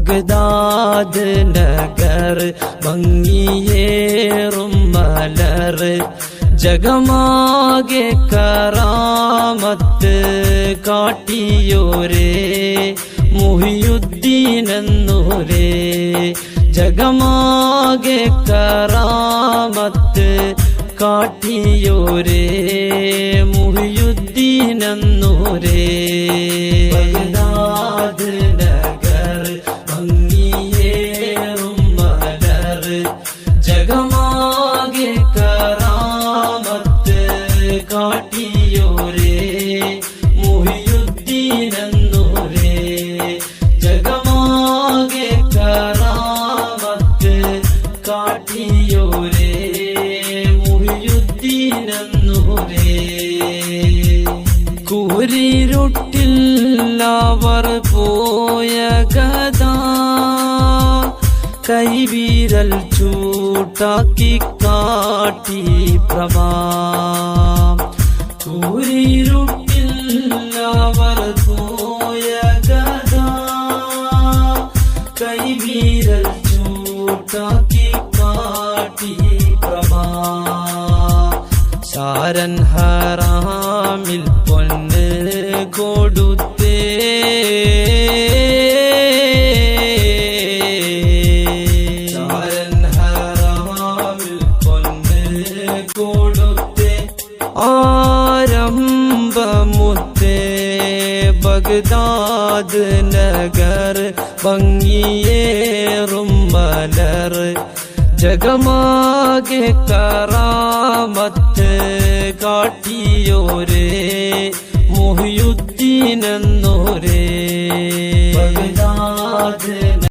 ബഗ്ദാദ് നഗർ ഭംഗിയേറും മലർ. ജഗമാകെ കറാമത്ത് കാട്ടിയോരേ മുഹിയുദ്ദീനെന്നൂരേ. ജഗമാകെ കറാമത്ത് കാട്ടിയോരേ മുഹിയുദ്ദീനെന്നൂരേ. കാട്ടിയോരേ മുഹിയുദ്ദീനെന്നൂരേ കൂരിരുട്ടിൽ പോയ ഗത കൈവീരൽ ചൂട്ടാക്കി കാട്ടി പ്രഭാ. കൂരിരുട്ടില്ലവർ പോയ ഗത കൈവീരൽ ചൂട്ടാക്കി സാരൻ ഹറാമിൽ പൊന്ന് കൊടുത്തേ. സാരൻ ഹറാമിൽ പൊന്ന് കൊടുത്തേ. ആരംഭമുത്തേ ബഗ്ദാദ് നഗർ ഭംഗിയേറും മലർ ജഗമാകെ കറാമത്ത് കാട്ടിയോരേ മുഹിയുദ്ദീനെന്നോരേ